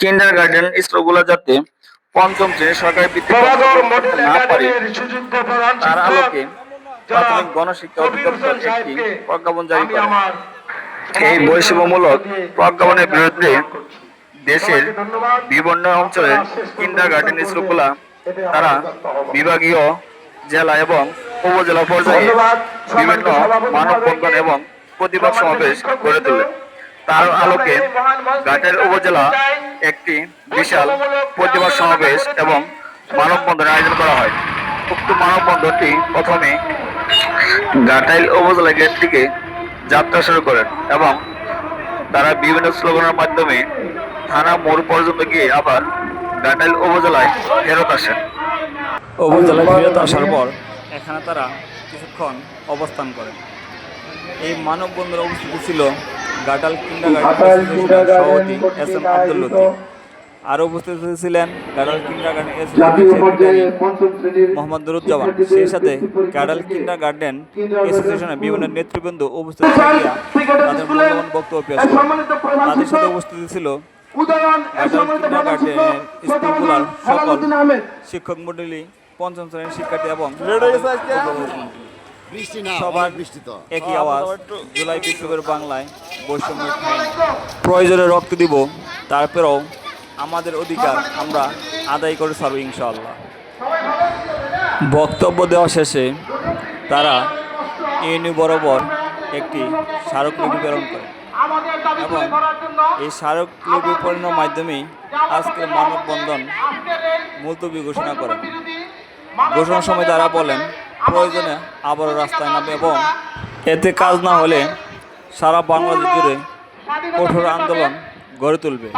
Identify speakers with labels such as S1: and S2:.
S1: কিন্ডার garden স্কুলগুলো যাতে পঞ্চম শ্রেণির সরকারি বৃত্তি না পারে তার আলোকে প্রাথমিক গণশিক্ষা অধিদপ্তর একটি প্রজ্ঞাপন জারি করে। এই বৈষম্যমূলক প্রজ্ঞাপনের বিরুদ্ধে দেশের বিভিন্ন অঞ্চলের কিন্ডার গার্ডেন স্কুলগুলা তারা বিভাগীয় জেলা এবং উপজেলা পর্যায়ে বিভিন্ন
S2: সভাপতি
S1: মানববন্ধন এবং প্রতিবাদ সমাবেশ গড়ে তোলে। তার আলোকে ঘাটের উপজেলা একটি বিশাল প্রতিবাদ সমাবেশ এবং মানববন্ধনের আয়োজন করা হয়। উক্ত মানববন্ধনটি প্রথমে ঘাটাইল উপজেলা গেট থেকে যাত্রা শুরু করেন এবং তারা বিভিন্ন স্লোগানের মাধ্যমে থানা মোড় পর্যন্ত গিয়ে আবার ঘাটাইল উপজেলায় ফেরত আসেন। উপজেলায় ফেরত আসার পর এখানে তারা কিছুক্ষণ অবস্থান করেন। এই মানববন্ধনে উপস্থিত ছিল গাটাল কিন্ডার
S2: ঘাটাইল
S1: এস এম আব্দুল লতিফ। আরও উপস্থিত ছিলেন কিন্ডার
S2: জাতীয় পর্যায়ে
S1: গার্ডেন
S2: শ্রেণির
S1: মোহাম্মদ নুরুজ্জামান। সেই সাথে
S2: থেকে
S1: কিন্ডার গার্ডেন অ্যাসোসিয়েশনের বিভিন্ন নেতৃবৃন্দ উপস্থিত থাকিয়া তাদের মূল্যবান বক্তব্য পেশ তাদের সাথে উপস্থিত ছিল
S2: শিক্ষক
S1: সকল
S2: হেলালুদ্দিন
S1: শিক্ষক মন্ডলী পঞ্চম শ্রেণির শিক্ষার্থী এবং সবার একই আওয়াজ জুলাই বিপ্লবের বাংলায়। প্রয়োজনে রক্ত দিব তারপরেও আমাদের অধিকার আমরা আদায় করে ছাড়ব ইনশাআল্লাহ। বক্তব্য দেওয়া শেষে তারা ইউনি বরাবর একটি স্মারকলিপি প্রেরণ করে। এবং এই স্মারকলিপি প্রেরণের মাধ্যমেই আজকের মানববন্ধন মুলতবি ঘোষণা করেন। ঘোষণার সময় তারা বলেন প্রয়োজনে আবারও রাস্তায় নামবে এবং এতে কাজ না হলে সারা বাংলাদেশ জুড়ে কঠোর আন্দোলন গড়ে তুলবে।